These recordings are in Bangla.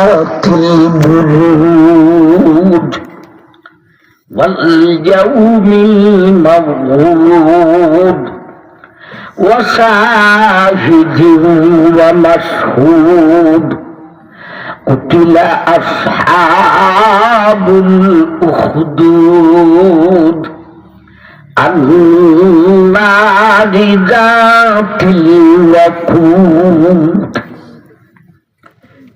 ذات البروج واليوم الموعود وشاهد ومشهود قتل أصحاب الأخدود النار ذات الوقود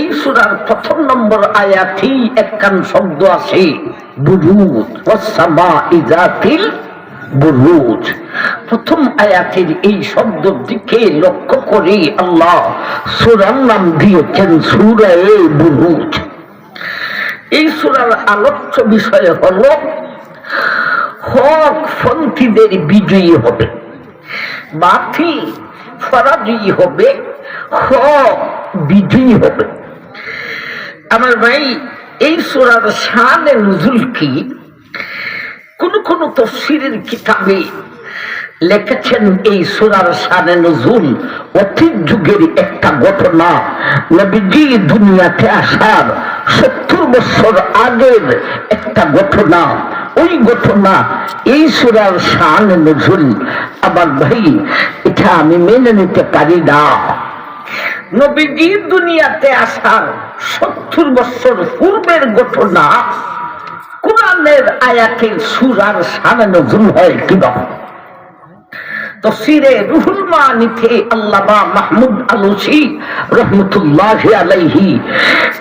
এই সুরার প্রথম নম্বর আয়াতেই একখান শব্দ আছে বুরুজ ওয়াসামা ইজাতিল প্রথম আয়াতের এই শব্দের দিকে লক্ষ্য করে আল্লাহ সুরার নাম দিয়েছেন সুরায়ে বুরুজ এই সুরার আলোচ্য বিষয় হল, হক পন্থীদের বিজয়ী হবে বাথি ফরাজয়ী হবে, হক বিজয়ী হবে। আমার ভাই, এই সুরার শানে নজুল কি? কোন কোন তফসিরের কিতাবে লিখেছেন এই সুরার শানে নজুল অতীত যুগের একটা ঘটনা। নবীজি দুনিয়াতে আসার সত্তর বছর আগের একটা ঘটনা। ওই ঘটনা, এই সুরার শান নজুল আবার ভাই, এটা আমি মেনে নিতে পারি না। নবীজি দুনিয়াতে আসার সত্তর বছর পূর্বের ঘটনা, কোরআনের আয়াতের সুরার সামনে নজুল হয় কিনা তফসিরে রুহুল আল্লামা মাহমুদ আলুসি রহমতুল্লাহ আলাইহি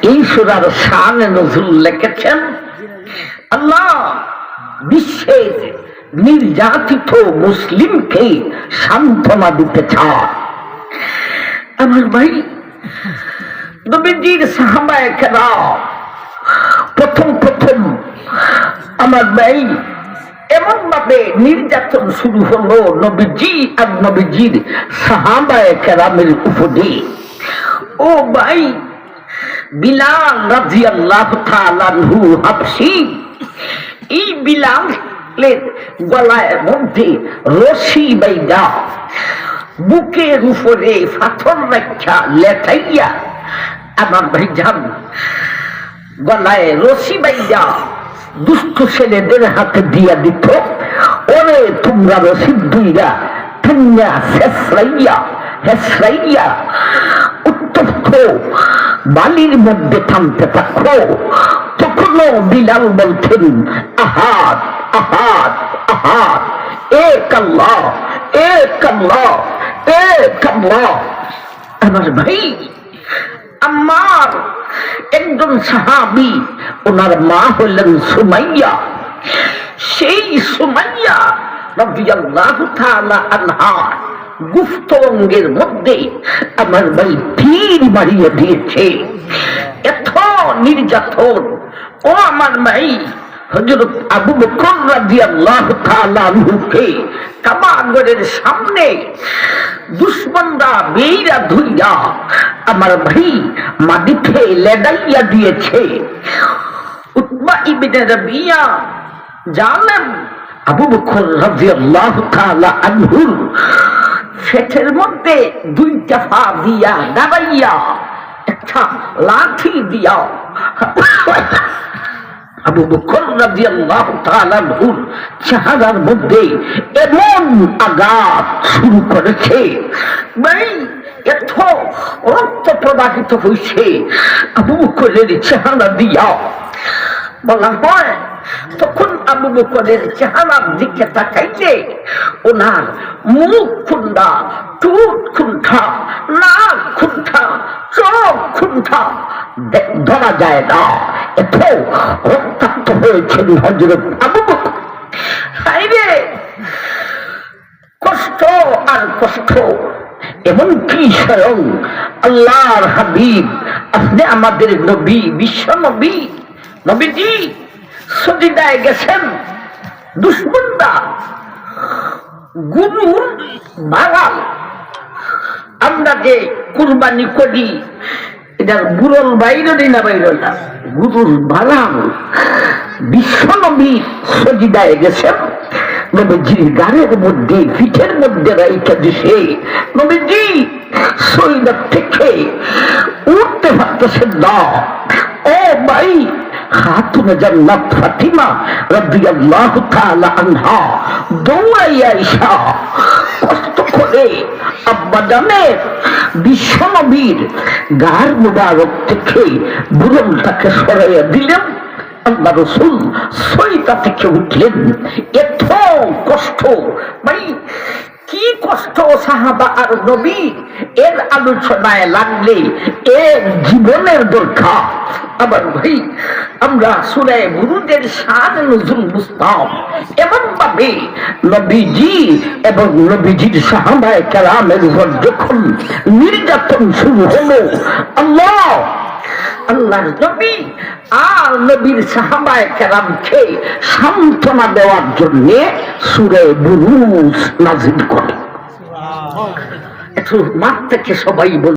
এই সুরার শানে নজুল লিখেছেন, আল্লাহ বিশ্বের নির্যাতিত মুসলিমকে সান্ত্বনা দিতে চায় আমার ভাই নবীজির সাহাবায়ে কেরাম প্রথম প্রথম আমার ভাই এমন ভাবে নির্যাতন শুরু হলো নবীজি আর নবীজির সাহাবায়ে কেরামের উপরে। ও ভাই, বিলাল রাদিয়াল্লাহু তাআলা আনহু হাবশি এই বিলালের গলায় মধ্যে রশি বাইদা, বুকের উপরে পাথর রাখা লেটাইয়া আমার ভাই যান গলায় রশি বাইদা দুষ্ট ছেলেদের হাতে দিয়া দিত। ওরে তোমরা রশিদ দুইরা টান্যা শেষরাইয়া হেসরাইয়া উত্তপ্ত বালির মধ্যে থামতে থাকো। তখনও বিলাল বলছেন, আহাত আহাত আহাত এ কাল্লা এ কাল্লা এ কাল্লা আমার ভাই আমার একজন সাহাবি, ওনার মা হলেন সুমাইয়া। সেই সুমাইয়া আনহা মধ্যে আমার ভাই তীর মারিয়ে দিয়েছে। এত নির্যাতন। ও আমার ভাই হজরত আবু বকর রাদিয়াল্লাহু তাআলা আনহুকে কাবাগরের সামনে দুশ্মনরা বেইরা ধুইয়া আমার ভাই মাটিতে লেডাইয়া দিয়েছে। উতবা ইবনে রাবিয়া জানেন, আবু বকর রাদিয়াল্লাহু তাআলা আনহুর ফেটের মধ্যে দুইটা পা দিয়া দাবাইয়া একটা লাঠি দিয়া আবু বকর রাদিয়াল্লাহু তাআলা আনহুর চেহারার মধ্যে এমন আঘাত শুরু করেছে। ভাই এত রক্ত প্রবাহিত হয়েছে আবু বকরের চেহারা দিয়া। বলা হয় তখন আবু বকরের চেহারার দিকে তাকাইলে ওনার মুখ খুন্ডা টুট খুন্ঠা নাক খুন্ঠা চোখ খুন্ঠা ধরা যায় না। কষ্ট আর কষ্ট স্বয়ং আল্লাহর হাবিব, আপনি আমাদের নবী, বিশ্ব নবী, নবীজি সজিদায় গেছেন। দুশ্মনরা গুরুর বাগাল আমরা যে কুরবানি করি এটার গুরল বাইরে না বাইরে না। গুরুর বিশ্বনবী সজিদায় গেছেন। নবীজির মধ্যে পিঠের মধ্যে দিছে নবীজি থেকে উঠতে পারতেছেন না। ও ভাই ফাতিমা দৌড়াইয়া আইসা, কষ্ট করে আব্বা জানের বিশ্বনবীর গার মুবারক থেকে বুরমটাকে সরাইয়া দিলেন। আল্লাহ রসুল সৈতা থেকে উঠলেন। এত কষ্ট কষ্ট সাহাবা আর নবী, এর আলোচনায় লাগলে জীবনের দরকার আবার ভাই, আমরা গুরুদের বুঝতাম এমন ভাবে নবীজি এবং নবীজির সাহাবায় কেরামের উপর যখন নির্যাতন শুরু হলো, আল্লাহ, আল্লাহর নবী আর নবীর সাহাবায় কেরামকে সান্ত্বনা দেওয়ার জন্য সুরে বুরুজ নাজিল মাঠ থেকে সবাই বল